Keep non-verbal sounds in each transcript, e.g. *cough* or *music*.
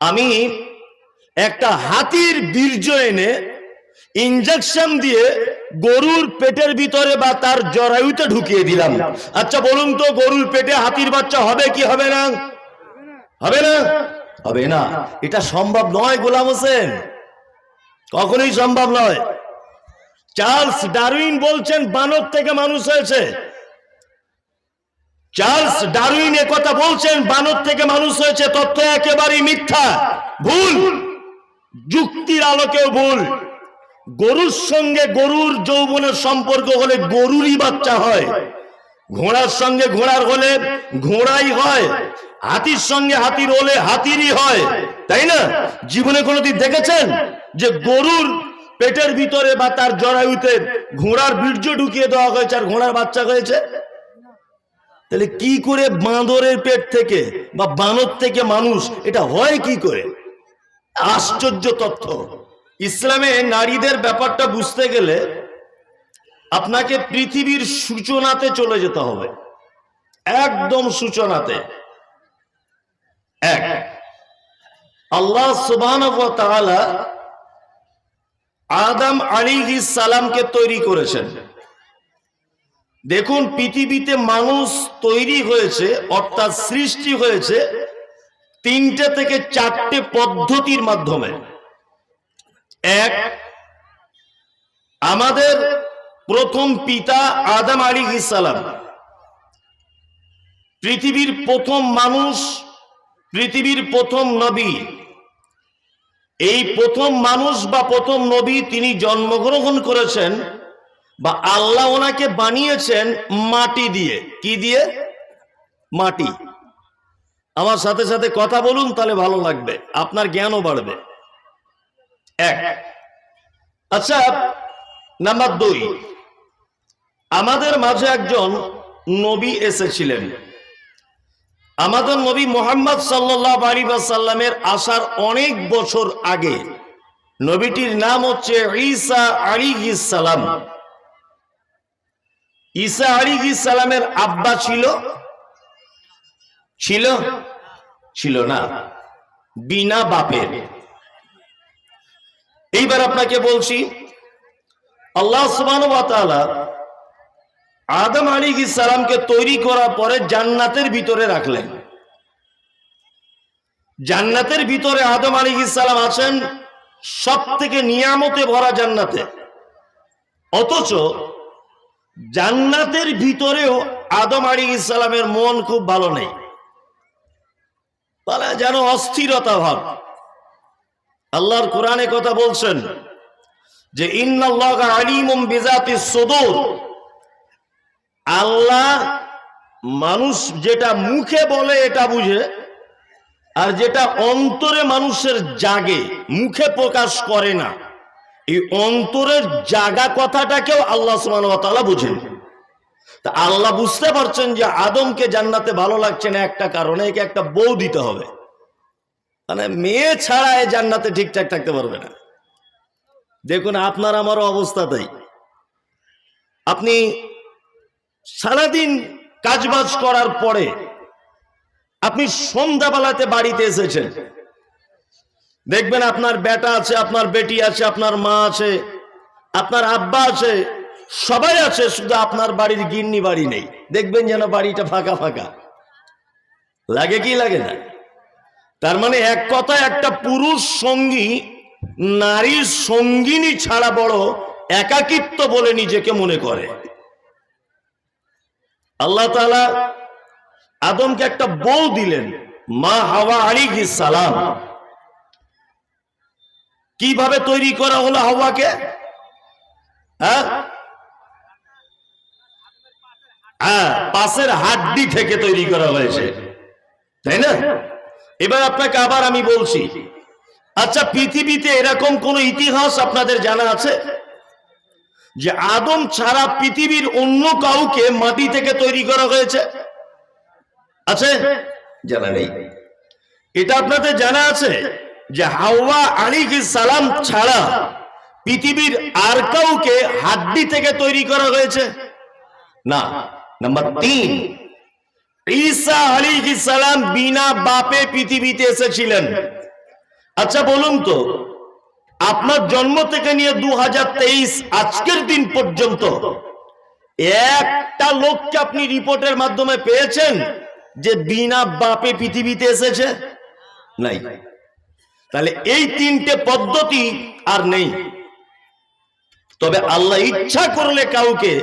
আমি একটা হাতির বীর্য এনে ইঞ্জেকশন দিয়ে গরুর পেটের ভিতরে বা তার জরায়ুতে ঢুকিয়ে দিলাম। আচ্ছা বলুন তো, গরুর পেটে হাতির বাচ্চা হবে কি হবে না? হবে না? হবে না। এটা সম্ভব নয়, গোলাম হোসেন। কখনোই সম্ভব নয়। চার্লস ডারউইন বলছেন, বানর থেকে মানুষ হয়েছে। চার্লস ডারউইন এ কথা বলছেন, বানর থেকে মানুষ হয়েছে তথ্য একেবারেই মিথ্যা। ভুল। যুক্তির আলোকেও ভুল। গরুর সঙ্গে গরুর যৌবনের সম্পর্ক হলে গরুরই বাচ্চা হয়। ঘোড়ার সঙ্গে ঘোড়ার হলে ঘোড়াই হয়। হাতির সঙ্গে হাতির হলে হাতিরই হয়। তাই না? জীবনে কোনোদিন দেখেছেন? যে গরুর পেটের ভিতরে বা তার জরায়ুতে ঘোড়ার বীর্য ঢুকিয়ে দেওয়া হয়েছে আর ঘোড়ার বাচ্চা হয়েছে? তাহলে কি করে বাঁদরের পেট থেকে বা বানর থেকে মানুষ এটা হয় কি করে? আশ্চর্য তথ্য। ইসলামে নারীদের ব্যাপারটা বুঝতে গেলে আপনাকে পৃথিবীর সূচনাতে চলে যেতে হবে। একদম সূচনাতে। এক, আল্লাহ সুবহান আদম আলী সালামকে তৈরি করেছেন। দেখুন, পৃথিবীতে মানুষ তৈরি হয়েছে, অর্থাৎ সৃষ্টি হয়েছে তিনটে থেকে চারটে পদ্ধতির মাধ্যমে। এক, আমাদের প্রথম পিতা আদম আলী সালাম। পৃথিবীর প্রথম মানুষ, পৃথিবীর প্রথম নবী। এই প্রথম মানুষ বা প্রথম নবী তিনি জন্মগ্রহণ করেছেন বা আল্লাহ ওনাকে বানিয়েছেন মাটি দিয়ে। কি দিয়ে? মাটি। আমার সাথে সাথে কথা বলুন, তাহলে ভালো লাগবে। আপনার জ্ঞানও বাড়বে। এক। আচ্ছা নাম্বার দুই। আমাদের মাঝে একজন নবী এসেছিলেন। আমাদের নবী মোহাম্মদ সাল্লাহ আলী সাল্লামের আসার অনেক বছর আগে। নবীটির নাম হচ্ছে ঈসা আলী সালাম। ঈসা আলী সালামের আব্বা ছিল? ছিল? ছিল না। বিনা বাপের। এইবার আপনাকে বলছি, আল্লাহ আদম আলী সালামকে তৈরি করার পরে জান্নাতের ভিতরে রাখলেন। জান্নাতের ভিতরে আদম আলী সালাম আছেন সব থেকে নিয়ামতে ভরা জান্নাতে। অথচ জান্নাতের ভিতরেও আদম আলী ইসলামের মন খুব ভালো নেই। বলে যেন অস্থিরতা ভাব। আল্লাহর কোরআনে কথা বলছেন যে আল্লাহ মানুষ যেটা মুখে বলে এটা বুঝে, আর যেটা অন্তরে মানুষের জাগে, মুখে প্রকাশ করে না। এই অন্তরের জাগা কথাটাকেও আল্লাহ সুমান বুঝেন। তা আল্লাহ বুঝতে পারছেন যে আদমকে জান্নাতে ভালো লাগছে না একটা কারণে, একে একটা বউ দিতে হবে। মানে মেয়ে ছাড়া এ জান্নাতে ঠিকঠাক থাকতে পারবে না। দেখুন, আপনার আমারও অবস্থা তাই। আপনি সারাদিন কাজবাজ করার পরে আপনি সন্ধ্যাবেলাতে বাড়িতে এসেছেন। দেখবেন আপনার বেটা আছে, আপনার বেটি আছে, আপনার মা আছে, আপনার আব্বা আছে, সবাই আছে, শুধু আপনার বাড়ির গিন্নি বাড়ি নেই। দেখবেন যেন বাড়িটা ফাঁকা ফাঁকা। লাগে কি লাগে না? তার মানে এক কথা একটা পুরুষ সঙ্গী, নারীর সঙ্গিনী ছাড়া বড় একাকিত্ব বলে নিজেকে মনে করে। আল্লাহ আদমকে একটা বউ দিলেন, মা হাওয়া আলী সালাম। কীভাবে তৈরি করা হলো হাওয়াকে? হ্যাঁ? হ্যাঁ পাশের হাড্ডি থেকে তৈরি করা হয়েছে। তাই না? এবার আপনাকে আবার আমি বলছি আচ্ছা পৃথিবীতে এরকম কোন ইতিহাস আপনাদের জানা আছে? যে আদম ছাড়া পৃথিবীর অন্য কাউকে মাটি থেকে তৈরি করা হয়েছে? আছে? জানা নেই। এটা আপনাদের জানা আছে? যে হাওয়া আলী সালাম ছাড়া পৃথিবীর আর কাউকে হাড্ডি থেকে তৈরি করা হয়েছে? না নাম্বার তিন, ঈসা আলী সালাম বিনা বাপে পৃথিবীতে এসেছিলেন। আচ্ছা বলুন তো, আপনার জন্ম থেকে নিয়ে দু হাজার তেইশ আজকের দিন পর্যন্ত একটা লোককে আপনি রিপোর্টের মাধ্যমে পেয়েছেন যে বিনা বাপে পৃথিবীতে এসেছে? নাই। তাহলে এই তিনটে পদ্ধতি আর নেই। তবে আল্লাহ ইচ্ছা করলে কাউকে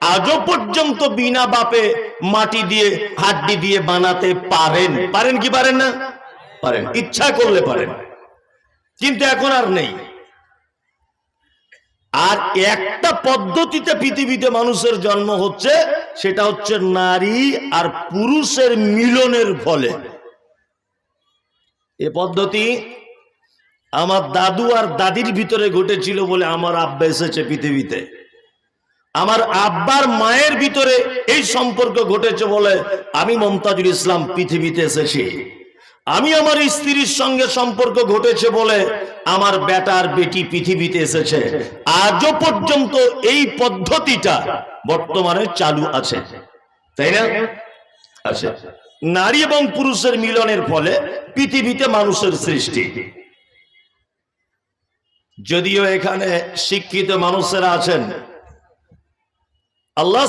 আজও পর্যন্ত বিনা বাপে মাটি দিয়ে, হাড্ডি দিয়ে বানাতে পারেন। পারেন কি পারেন না? পারেন। ইচ্ছা করলে পারেন। কিন্তু এখন আর নেই। আর একটা পদ্ধতিতে পৃথিবীতে মানুষের জন্ম হচ্ছে, সেটা হচ্ছে নারী আর পুরুষের মিলনের ফলে। এ পদ্ধতি আমার দাদু আর দাদির ভিতরে ঘটেছিল বলে আমার আব্বা এসেছে পৃথিবীতে। আমার আব্বার মায়ের ভিতরে এই সম্পর্ক ঘটেছে বলে আমি মমতাজুল ইসলাম পৃথিবীতে এসেছি। আমি আমার স্ত্রীর সঙ্গে সম্পর্ক ঘটেছে বলে আমার বেটার বেটি পৃথিবীতে এসেছে। আজও পর্যন্ত এই পদ্ধতিটা বর্তমানে চালু আছে। তাই না? আছে। নারী এবং পুরুষের মিলনের ফলে পৃথিবীতে মানুষের সৃষ্টি। যদিও এখানে শিক্ষিত মানুষেরা আছেন। আল্লাহ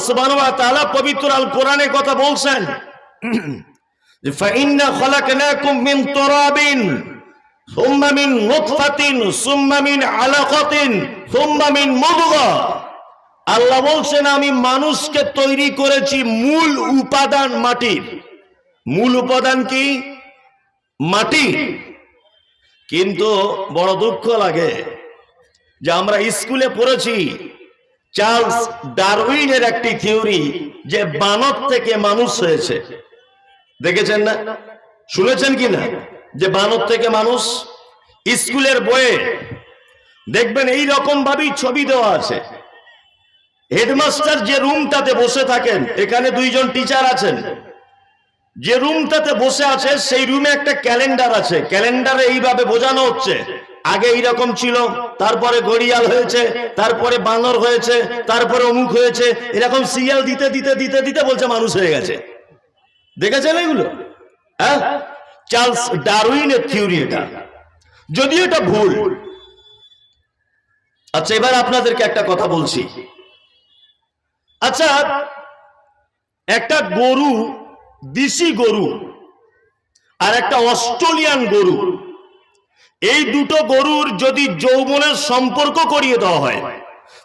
পবিত্র আল কোরআনে কথা বলছেন আল্লাহ বলছেন, আমি মানুষকে তৈরি করেছি মূল উপাদান মাটির। মূল উপাদান কি? মাটি। কিন্তু বড় দুঃখ লাগে যে আমরা স্কুলে পড়েছি চার্লস ডারউইনের একটি থিওরি যে বানর থেকে মানুষ হয়েছে। দেখেছেন না? শুনেছেন কি না? যে বানর থেকে মানুষ স্কুলের বইয়ে দেখবেন এই রকম ভাবেই ছবি দেওয়া আছে। হেডমাস্টার যে রুমটাতে বসে থাকেন, এখানে দুইজন টিচার আছেন। যে রুমটাতে বসে আছে, সেই রুমে একটা ক্যালেন্ডার আছে। ক্যালেন্ডারে এইভাবে বোঝানো হচ্ছে। আগে এইরকম ছিল, তারপরে গড়িয়াল হয়েছে, তারপরে বানর হয়েছে, তারপরে অমুক হয়েছে, এরকম সিরিয়াল দিতে দিতে দিতে দিতে বলছে মানুষ হয়ে গেছে। দেখেছেন এগুলো? হ্যাঁ? চার্লস ডারউইনের থিওরি এটা। যদিও এটা ভুল। আচ্ছা এবার আপনাদেরকে একটা কথা বলছি। আচ্ছা একটা গরু দেশি গরু আর একটা অস্ট্রেলিয়ান গরু। এই দুটো গরুর যদি যৌবনের সম্পর্ক করিয়ে দেওয়া হয়,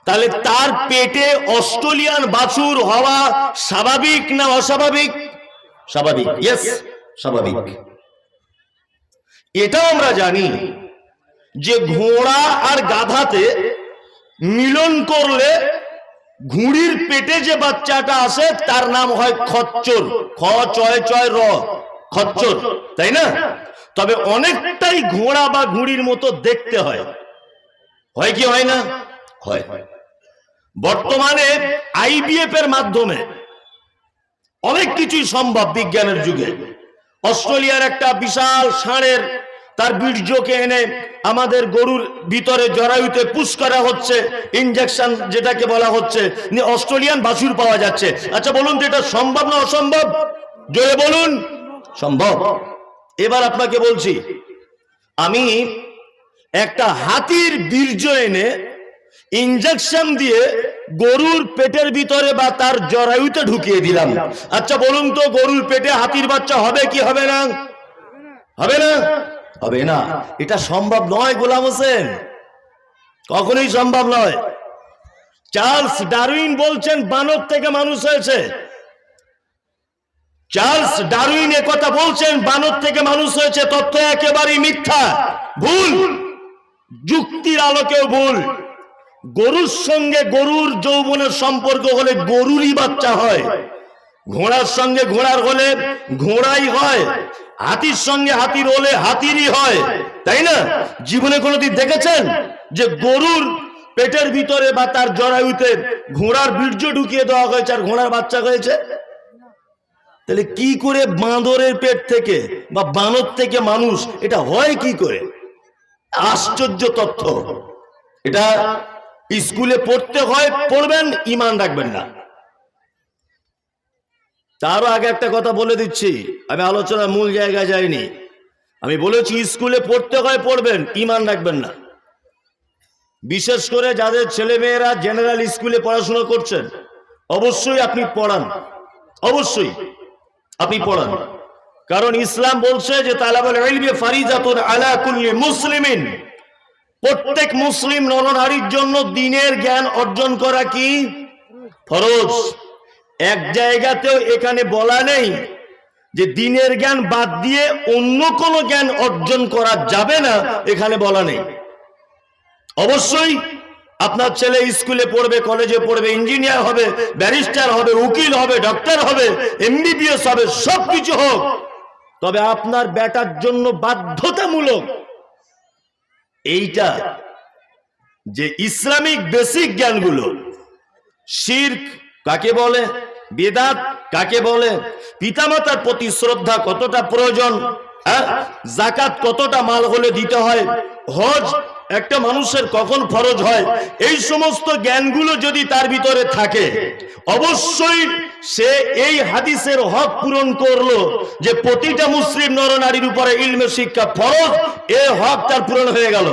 তাহলে তার পেটে অস্ট্রেলিয়ান বাছুর হওয়া স্বাভাবিক না অস্বাভাবিক? স্বাভাবিক। ইয়েস স্বাভাবিক। এটাও আমরা জানি যে ঘোড়া আর গাধাতে মিলন করলে ঘুড়ির পেটে যে বাচ্চাটা আসে তার নাম হয় খচ্চর। খ, চয় চয়, র। খচ্চর, তাই না? তবে অনেকটাই ঘোড়া বা ঘুড়ির মতো দেখতে হয়। হয় কি হয় না? হয়। বর্তমানে আইবিএফ এর মাধ্যমে অনেক কিছুই সম্ভব বিজ্ঞানের যুগে। অস্ট্রেলিয়ার একটা বিশাল ষাঁড়ের তার বীর্যকে এনে আমাদের গরুর ভিতরে জরায়ুতে পুশ করা হচ্ছে ইনজেকশন যেটাকে বলা হচ্ছে অস্ট্রেলিয়ান বাছুর পাওয়া যাচ্ছে। আচ্ছা বলুন তো এটা সম্ভব না অসম্ভব? জোরে বলুন। সম্ভব। এবার আপনাকে বলছি, আমি একটা হাতির বীর্য এনে ইনজেকশন দিয়ে গরুর পেটের ভিতরে বা তার জরায়ুতে ঢুকিয়ে দিলাম। আচ্ছা বলুন তো গরুর পেটে হাতির বাচ্চা হবে কি হবে না? হবে না? হবে না। এটা সম্ভব নয় গোলাম হোসেন। কখনোই সম্ভব নয়। চার্লস ডারউইন বলছেন, বানর থেকে মানুষ হয়েছে। চার্লস ডারউইন কথা বলছেন, বানর থেকে মানুষ হয়েছে। তথ্য একেবারেই মিথ্যা। ভুল। যুক্তির আলোকেও ভুল। গরুর সঙ্গে গরুর যৌবনের সম্পর্ক হলে গরুরই বাচ্চা হয়। ঘোড়ার সঙ্গে ঘোড়ার হলে ঘোড়াই হয়। হাতির সঙ্গে হাতির হলে হাতিরই হয়, তাই না? জীবনে কোনোদিন দেখেছেন যে গরুর পেটের ভিতরে বা তার জরায়ুতে ঘোড়ার বীর্য ঢুকিয়ে দেওয়া হয়েছে আর ঘোড়ার বাচ্চা হয়েছে? তাহলে কি করে বাঁদরের পেট থেকে বা বানর থেকে মানুষ এটা হয় কি করে? আশ্চর্য তথ্য। এটা স্কুলে পড়তে হয়, পড়বেন, ইমান রাখবেন না। তারও আগে একটা কথা বলে দিচ্ছি। আমি আলোচনার মূল জায়গায় যাইনি। আমি বলেছি, স্কুলে পড়তে হয় পড়বেন, ইমান রাখবেন না। বিশেষ করে যাদের ছেলেমেয়েরা জেনারেল স্কুলে পড়াশোনা করছেন, অবশ্যই আপনি পড়ান। অবশ্যই আপনি পড়ান। কারণ ইসলাম বলছে যে আলা কুল্লি মুসলিমিন। প্রত্যেক মুসলিম নরনারীর জন্য দিনের জ্ঞান অর্জন করা কি? ফরজ। এক জায়গাতেও এখানে বলা নেই যে দিনের জ্ঞান বাদ দিয়ে অন্য কোনো জ্ঞান অর্জন করা যাবে না, এখানে বলা নেই। অবশ্যই আপনার ছেলে স্কুলে পড়বে, কলেজে পড়বে, ইঞ্জিনিয়ার হবে, ব্যারিস্টার হবে, উকিল হবে, ডক্টর হবে, এমবিবিএস হবে সব কিছু হোক। তবে আপনার বেটার জন্য বাধ্যতামূলক এইটা যে ইসলামিক বেসিক জ্ঞানগুলো, শির্ক কাকে বলে? বেদাত কাকে বলে? পিতামাতার প্রতি শ্রদ্ধা কতটা প্রয়োজন? হ্যাঁ? জাকাত কতটা মাল হলে দিতে হয়? হজ একটা মানুষের কখন ফরজ হয়? এই সমস্ত জ্ঞানগুলো যদি তার ভিতরে থাকে, অবশ্যই সে এই হাদিসের হক পূরণ করল যে প্রতিটা মুসলিম নরনারীর উপরে ইলমে শিক্ষা ফরজ, এ হক তার পূরণ হয়ে গেল।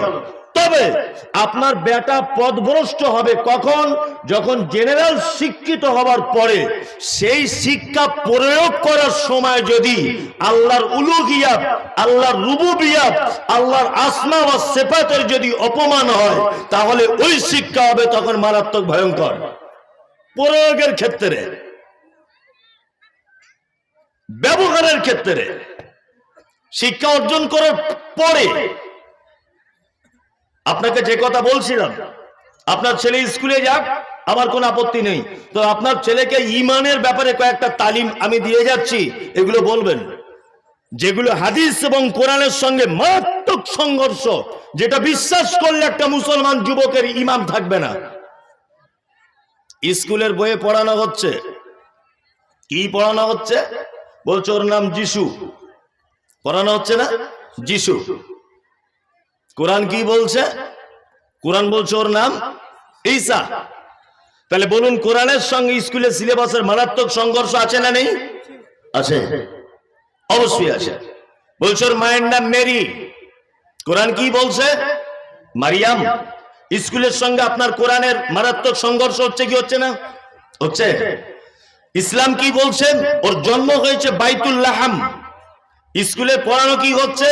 তবে আপনার বেটা পদভ্রষ্ট হবে কখন? যখন জেনারেল শিক্ষিত হবার পরে। সেই শিক্ষা প্রয়োগ করার সময় যদি আল্লাহর উলুহিয়াত, আল্লাহর রুবুবিয়াত, আল্লাহর আসমা বা সেফাতের যদি অপমান হয়, তাহলে ওই শিক্ষা হবে তখন মারাত্মক ভয়ঙ্কর। প্রয়োগের ক্ষেত্রে। ব্যবহারের ক্ষেত্রে। শিক্ষা অর্জন করার পরে আপনাকে যে কথা বলছিলাম, আপনার ছেলে স্কুলে যাক, আমার কোনো আপত্তি নেই। তো আপনার ছেলেকে ইমানের ব্যাপারে কয়েকটা তালিম আমি দিয়ে যাচ্ছি, এগুলো বলবেন। যেগুলো হাদিস এবং কোরআনের সঙ্গে মারাত্মক সংঘর্ষ, যেটা বিশ্বাস করলে একটা মুসলমান যুবকের ইমাম থাকবে না। স্কুলের বইয়ে পড়ানো হচ্ছে। কি পড়ানো হচ্ছে? বলছে ওর নাম যিশু। পড়ানো হচ্ছে না? যিশু। কোরআন কি বলছে? কোরআন বলছে ওর নাম ঈসা। তাহলে বলুন, কোরআনের সঙ্গে স্কুলের সিলেবাসের মারাত্মক সংঘর্ষ আছে না নেই? আছে। অবশ্যই আছে। বলছে ওর মায়ের নাম মেরি। কোরআন কি বলছে? মারিয়াম। স্কুলের সঙ্গে আপনার কোরআনের মারাত্মক সংঘর্ষ হচ্ছে কি হচ্ছে না? হচ্ছে। ইসলাম কি বলছেন ওর জন্ম হয়েছে বাইতুল্লাহাম স্কুলে পড়ানো কি হচ্ছে?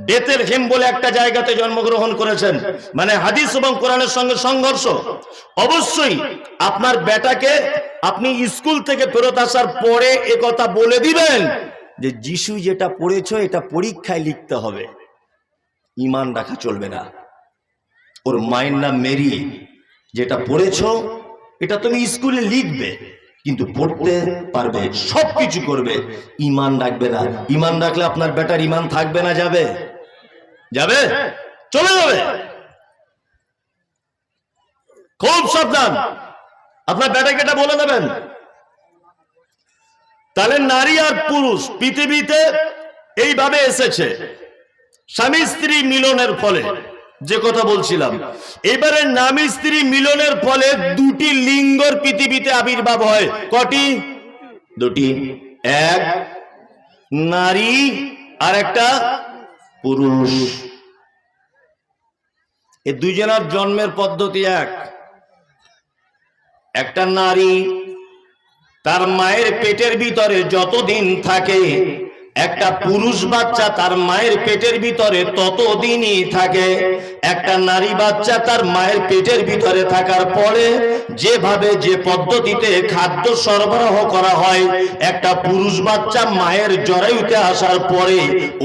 বেতের হেম বলে একটা জায়গাতে জন্মগ্রহণ করেছেন। মানে হাদিস এবং কোরআনের সঙ্গে সংঘর্ষ। অবশ্যই আপনার বেটাকে আপনি স্কুল থেকে ফেরত আসার পরে কথা বলে দিবেন যে যিশু যেটা পড়েছ, এটা পরীক্ষায় লিখতে হবে। ইমান রাখা চলবে না। ওর মায়ের নাম মেরি। যেটা পড়েছ, এটা তুমি স্কুলে লিখবে। কিন্তু পড়তে পারবে সব কিছু করবে। ইমান রাখবে না। ইমান রাখলে আপনার বেটার ইমান থাকবে না, যাবে? যাবে? চলে যাবে। খুব সাবধান। আপনার বেটাকে এটা বলে দেবেন। তাহলে নারী আর পুরুষ পৃথিবীতে এইভাবে এসেছে। স্বামী স্ত্রী মিলনের ফলে। যে কথা বলছিলাম। এবারে স্বামী স্ত্রী মিলনের ফলে দুটি লিঙ্গর পৃথিবীতে আবির্ভাব হয়। কটি? দুটি। এক, নারী আর একটা পুরুষ। এই দুজনের জন্মের পদ্ধতি এক। একটা নারী, তার মায়ের পেটের ভিতরে যতদিন থাকে, একটা পুরুষ বাচ্চা তার মায়ের পেটের ভিতরে ততদিনই থাকে। একটা নারী বাচ্চা তার মায়ের পেটের ভিতরে থাকার পরে যেভাবে যে পদ্ধতিতে খাদ্য সরবরাহ করা হয়, একটা পুরুষ বাচ্চা মায়ের জরায়ুতে আসার পরে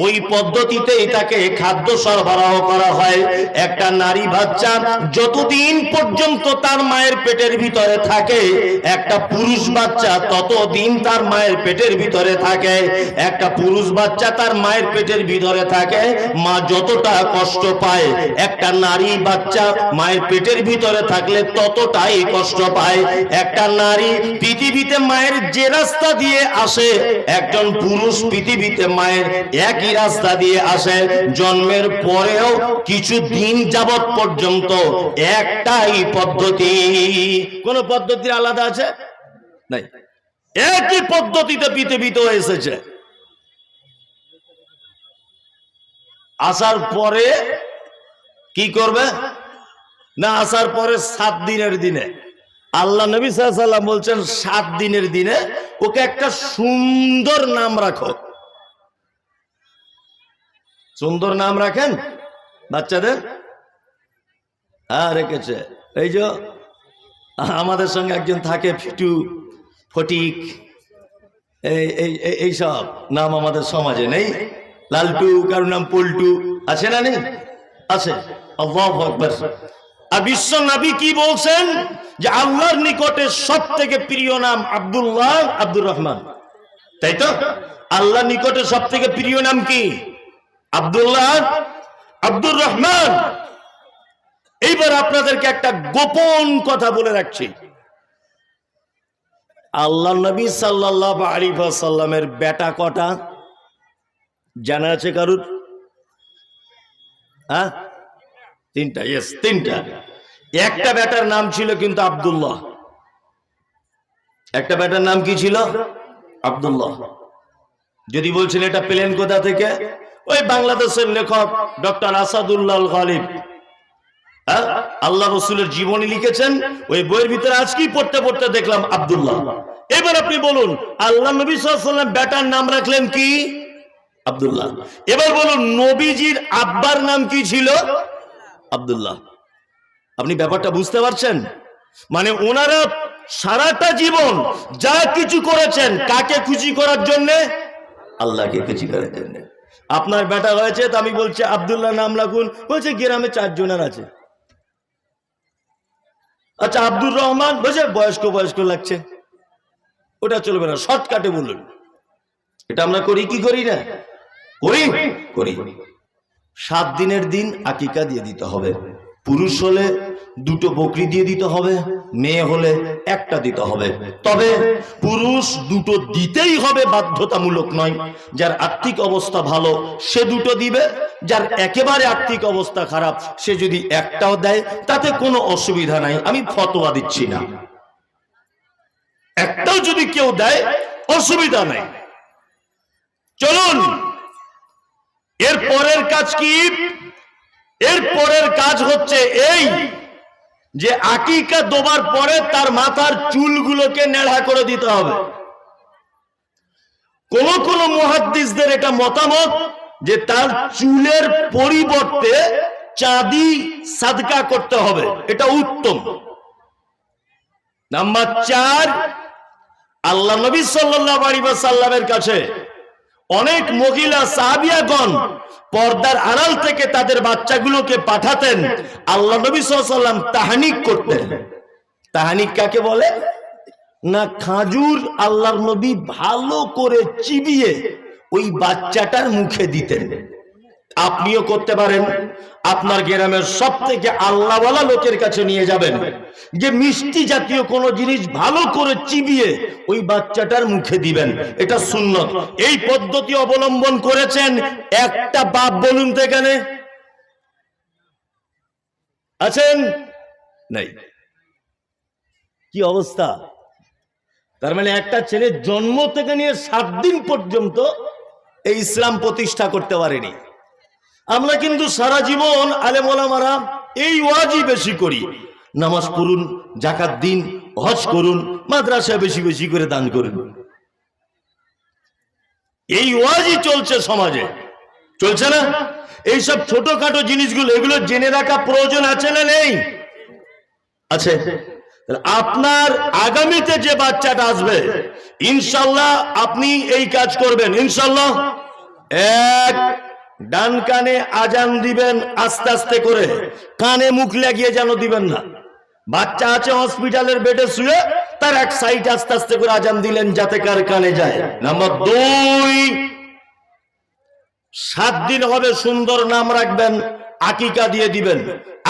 ওই পদ্ধতিতেই তাকে খাদ্য সরবরাহ করা হয়। একটা নারী বাচ্চা যতদিন পর্যন্ত তার মায়ের পেটের ভিতরে থাকে, একটা পুরুষ বাচ্চা ততদিন তার মায়ের পেটের ভিতরে থাকে। একটা পুরুষ বাচ্চা তার মায়ের পেটের ভিতরে থাকে, মা যতটা কষ্ট পায় একটা নারী বাচ্চা মায়ের পেটের ভিতরে থাকলে ততটাই কষ্ট পায়। একটা নারী পৃথিবীতে মায়ের যে রাস্তা দিয়ে আসে, একজন পুরুষ পৃথিবীতে মায়ের একই রাস্তা দিয়ে আসে। জন্মের পরেও কিছু দিন যাবৎ পর্যন্ত একটাই পদ্ধতি। কোন পদ্ধতি আলাদা আছে? নাই। একই পদ্ধতিতে পৃথিবীতে এসেছে। আসার পরে কি করবে? না, আসার পরে সাত দিনের দিনে। আল্লাহ নবী সাল্লাম বলছেন, সাত দিনের দিনে ওকে একটা সুন্দর নাম রাখো। সুন্দর নাম রাখেন বাচ্চাদের। হ্যাঁ রেখেছে। এই যে আমাদের সঙ্গে একজন থাকে, ফিটু, ফটিক, এই এই, এই- এইসব নাম আমাদের সমাজে নেই। লালটু কারও নাম পল্টু, আছে না নেই? আছে। আল্লাহু আকবার। আর বিশ্ব নবী কি বলছেন? যে আল্লাহর নিকটে সব থেকে প্রিয় নাম আব্দুল্লাহ আব্দুর রহমান। তাই তো? আল্লাহর নিকটে সব থেকে প্রিয় নাম কি? আব্দুল্লাহ আব্দুর রহমান। এইবার আপনাদেরকে একটা গোপন কথা বলে রাখছি। আল্লাহ নবী সাল্লাহ আলী সাল্লামের বেটা কটা? জানা আছে কারুর? হ্যাঁ? তিনটা ইয়েস তিনটা। একটা ব্যাটার নাম ছিল কিন্তু আবদুল্লাহ। একটা ব্যাটার নাম কি ছিল? আব্দুল্লাহ। যদি বলছেন এটা পেলেন কোথা থেকে? ওই বাংলাদেশের লেখক ডক্টর আসাদুল্লাহ গালিব। হ্যাঁ? আল্লাহ রসুলের জীবনী লিখেছেন, ওই বইয়ের ভিতরে আজকেই পড়তে পড়তে দেখলাম আব্দুল্লাহ। এবার আপনি বলুন, আল্লাহ নবী বেটার নাম রাখলেন কি? আব্দুল্লাহ। এবার বলুন, নবীজির আব্বার নাম কি ছিল? আব্দুল্লাহ। আপনি ব্যাপারটা বুঝতে পারছেন? মানে ওনারা সারাটা জীবন যা কিছু করেছেন, কাকে খুশি করার জন্য? আল্লাহকে খুশি করার জন্য। আপনার বেটা হয়েছে তো আমি বলছি, আব্দুল্লাহ, নাম রাখুন। বলছে, গ্রামে চারজনের আছে। আচ্ছা আব্দুর রহমান বলছে, বয়স্ক বয়স্ক লাগছে। ওটা চলবে না, শর্টকাটে বলুন। এটা আমরা করি, কি করি না? করি? করি। সাত দিনের দিন আকিকা দিয়ে দিতে হবে। পুরুষ হলে দুটো বকরি দিয়ে দিতে হবে, মেয়ে হলে একটা দিতে হবে। তবে পুরুষ দুটো দিতেই হবে বাধ্যতামূলক নয়। যার আর্থিক অবস্থা ভালো, সে দুটো দিবে। যার একেবারে আর্থিক অবস্থা খারাপ, সে যদি একটাও দেয়, তাতে কোনো অসুবিধা নাই। আমি ফতোয়া দিচ্ছি না। একটাও যদি কেউ দেয়, অসুবিধা নাই। চলুন। এর পরের কাজ কি? এর পরের কাজ হচ্ছে এই যে আকিকা দোবার পরে তার মাথার চুলগুলোকে নেড়া করে দিতে হবে। কোন কোন মহাদ্দিসদের এটা মতামত যে তার চুলের পরিবর্তে চাঁদি সাদকা করতে হবে। এটা উত্তম। নাম্বার চার, আল্লাহ নবী সাল্লাহ আলী সাল্লামের কাছে অনেক মহিলা সাহাবিয়াগণ পর্দার আড়াল থেকে তাদের বাচ্চাগুলোকে পাঠাতেন। আল্লাহ নবী সাল্লাম তাহানিক করতেন। তাহানিক কাকে বলে? না, খাজুর আল্লাহ নবী ভালো করে চিবিয়ে ওই বাচ্চাটার মুখে দিতেন। আপনিও করতে পারেন। আপনার গ্রামের সব থেকে আল্লাহওয়ালা লোকের কাছে নিয়ে যাবেন। যে মিষ্টি জাতীয় কোনো জিনিস ভালো করে চিবিয়ে ওই বাচ্চাটার মুখে দিবেন। এটা সুন্নত। এই পদ্ধতি অবলম্বন করেছেন একটা বাপ বলুন তো এখানে। আছেন? নাই। কি অবস্থা? তার মানে একটা ছেলে জন্ম থেকে নিয়ে সাত দিন পর্যন্ত এই ইসলাম প্রতিষ্ঠা করতে পারেনি। আমরা কিন্তু সারা জীবন আলে আলেমারা এই ওয়াজই বেশি করি। নামাজ পড়ুন জাকাত দিন, হজ করুন মাদ্রাসায় বেশি বেশি করে দান করুন। এই ওয়াজই চলছে সমাজে। চলছে না? এইসব ছোটখাটো জিনিসগুলো, এগুলো জেনে রাখা প্রয়োজন আছে না নেই? আছে। আপনার আগামীতে যে বাচ্চাটা আসবে, ইনশাল্লাহ আপনি এই কাজ করবেন। ইনশাল্লাহ এক ডান কানে আজান দিবেন আস্তে আস্তে করে। কানে মুখ লাগিয়ে যেন দিবেন না। বাচ্চা আছে হসপিটালের বেডে শুয়ে তার এক সাইড আস্তে আস্তে করে আজান দিলেন যাতে কার কানে যায়। নাম্বার দুই, সাত দিন হবে সুন্দর নাম রাখবেন, আকিকা দিয়ে দিবেন।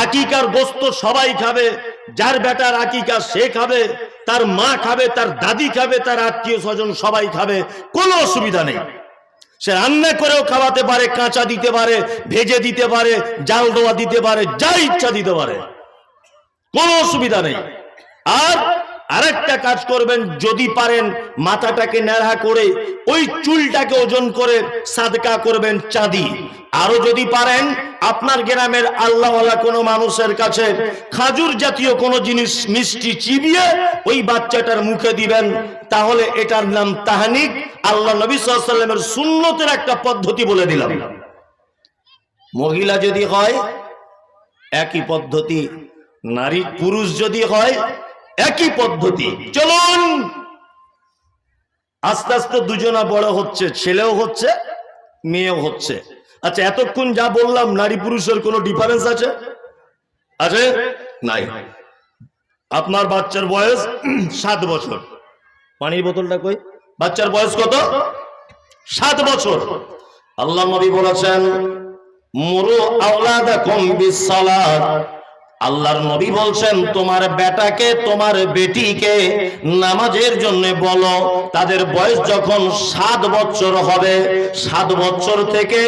আকিকার গোস্ত সবাই খাবে, যার বেটার আকিকা সে খাবে, তার মা খাবে, তার দাদি খাবে, তার আত্মীয় স্বজন সবাই খাবে, কোনো অসুবিধা নেই। সে রান্না করেও খাওয়াতে পারে, কাঁচা দিতে পারে, ভেজে দিতে পারে, জাল দেওয়া দিতে পারে, যা ইচ্ছা দিতে পারে। কোনো অসুবিধা নেই। আর আরেকটা কাজ করবেন, যদি পারেন মাথাটাকে ন্যাড়া করে ওই চুলটাকে ওজন করে সাদকা করবেন চাঁদি। আরও যদি পারেন আপনার গ্রামের আল্লাহওয়ালা কোনো মানুষের কাছে খাজুর জাতীয় কোনো জিনিস মিষ্টি চিবিয়ে ওই বাচ্চাটার মুখে দিবেন, তাহলে এটার নাম তাহানিক। আল্লাহ নবী সাল্লামের সুন্নতের একটা পদ্ধতি বলে দিলাম। মহিলা যদি হয়, একই পদ্ধতি। নারী পুরুষ যদি হয়, একই পদ্ধতি। চলুন! আস্তে আস্তে দুজনা বড় হচ্ছে, ছেলেও হচ্ছে, মেয়েও হচ্ছে। আচ্ছা এতক্ষণ যা বললাম, নারী পুরুষের কোনো ডিফারেন্স আছে? আছে? নাই। আপনার বাচ্চার বয়স *clears throat* সাত বছর। পানির বোতলটা কই? বাচ্চার বয়স কত? সাত বছর। আল্লাহ নবী বলেছেন, মুরু আওলাদাকুম বিসসালাত। আল্লাহর নবী বলছেন, তোমার বেটাকে, তোমার বেটিকে নামাজের জন্য বলো। তাদের বয়স যখন সাত বছর হবে, সাত বছর থেকে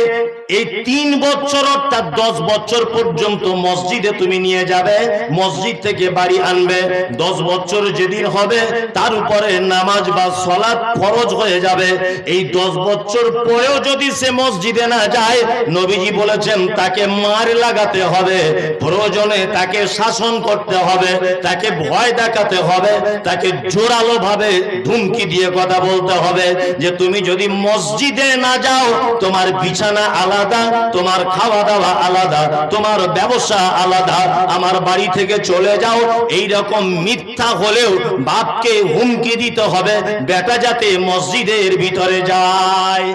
এই তিন বছর অর্থাৎ দশ বছর পর্যন্ত মসজিদে তুমি নিয়ে যাবে, মসজিদ থেকে বাড়ি আনবে। দশ বছর যেদিন হবে, তার উপরে নামাজ বা সলাৎ ফরজ হয়ে যাবে। এই দশ বছর পরেও যদি সে মসজিদে না যায়, নবীজি বলেছেন, তাকে মার লাগাতে হবে, প্রয়োজনে তাকে শাসন করতে হবে, তাকে ভয় দেখাতে হবে, তাকে জোরালো ভাবে ধুমকি দিয়ে কথা বলতে হবে যে, তুমি যদি মসজিদে না যাও, তোমার বিছানা আলাদা, তোমার খাওয়া দাওয়া আলাদা, তোমার ব্যবসা আলাদা, আমার বাড়ি থেকে চলে যাও এই রকম মিথ্যা হলেও বাপকে হুমকি দিতে হবে, বেটা যাতে মসজিদের ভিতরে যায়।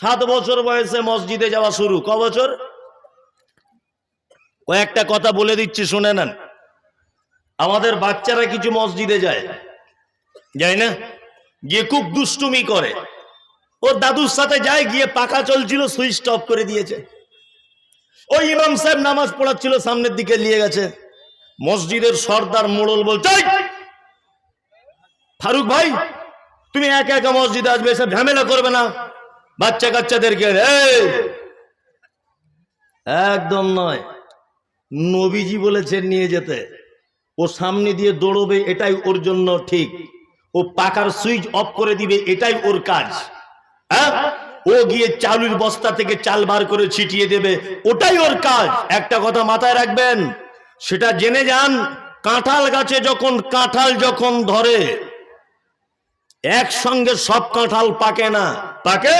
সাত বছর বয়সে মসজিদে যাওয়া শুরু, ক বছর? কয়েকটা কথা বলে দিচ্ছি, শুনে নেন। আমাদের বাচ্চারা কিছু মসজিদে যায় যায় না? গিয়ে খুব দুষ্টুমি করে। ও দাদুর সাথে যায় গিয়ে পাকা চলছিল, সুইচ অফ করে দিয়েছে। ওই ইমাম সাহেব নামাজ পড়াচ্ছিল, সামনের দিকে নিয়ে গেছে। মসজিদের সর্দার মোড়ল বলছে ফারুক ভাই, তুমি একা একা মসজিদে আসবে, এসব ঝামেলা করবে না। বাচ্চা কাচ্চাদেরকে! একদম নয়। নবীজি বলেছেন নিয়ে যেতে। ও সামনে দিয়ে দৌড়বে, এটাই ওর জন্য ঠিক। ও পাকার সুইচ অফ করে দিবে, এটাই ওর কাজ। হ্যাঁ? ও গিয়ে চালুর বস্তা থেকে চাল বার করে ছিটিয়ে দেবে। ওটাই ওর কাজ। একটা কথা মাথায় রাখবেন, সেটা জেনে যান, কাঁঠাল গাছে যখন কাঁঠাল যখন ধরে, একসঙ্গে সব কাঁঠাল পাকে না। পাকে?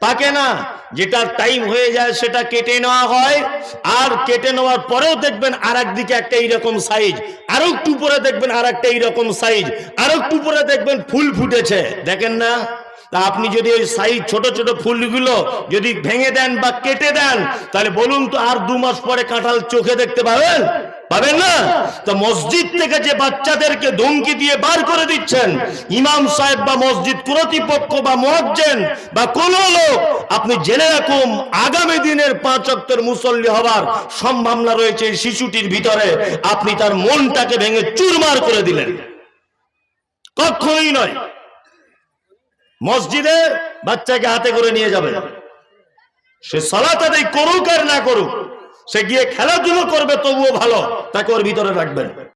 পাকে না। যেটা টাইম হয়ে যায় সেটা কেটে নেওয়া হয়। আর কেটে নেওয়ার পরেও দেখবেন আর একদিকে একটা এইরকম সাইজ আরও একটু পরে দেখবেন আর একটা এইরকম সাইজ আরও একটু পরে দেখবেন ফুল ফুটেছে। দেখেন না? তা আপনি যদি ওই সাইজ ছোট ছোট ফুলগুলো যদি ভেঙে দেন বা কেটে দেন, তাহলে বলুন তো আর দু মাস পরে কাঁঠাল চোখে দেখতে পাবেন? মসজিদ থেকে বাচ্চাদেরকে দিয়ে বার করে দিচ্ছেন, ইমাম সাহেব বা মসজিদ বা বা কোন লোক, আপনি জেনে রাখুন, আগামী দিনের পাঁচ মুসল্লি সম্ভাবনা রয়েছে শিশুটির ভিতরে। আপনি তার মনটাকে ভেঙে চুরমার করে দিলেন। কখনোই নয়। মসজিদে বাচ্চাকে হাতে করে নিয়ে যাবে। সে সলা তাদের করুক আর না করুক, সে গিয়ে খেলাধুলো করবে, তবুও ভালো, তাকে ওর ভিতরে রাখবেন।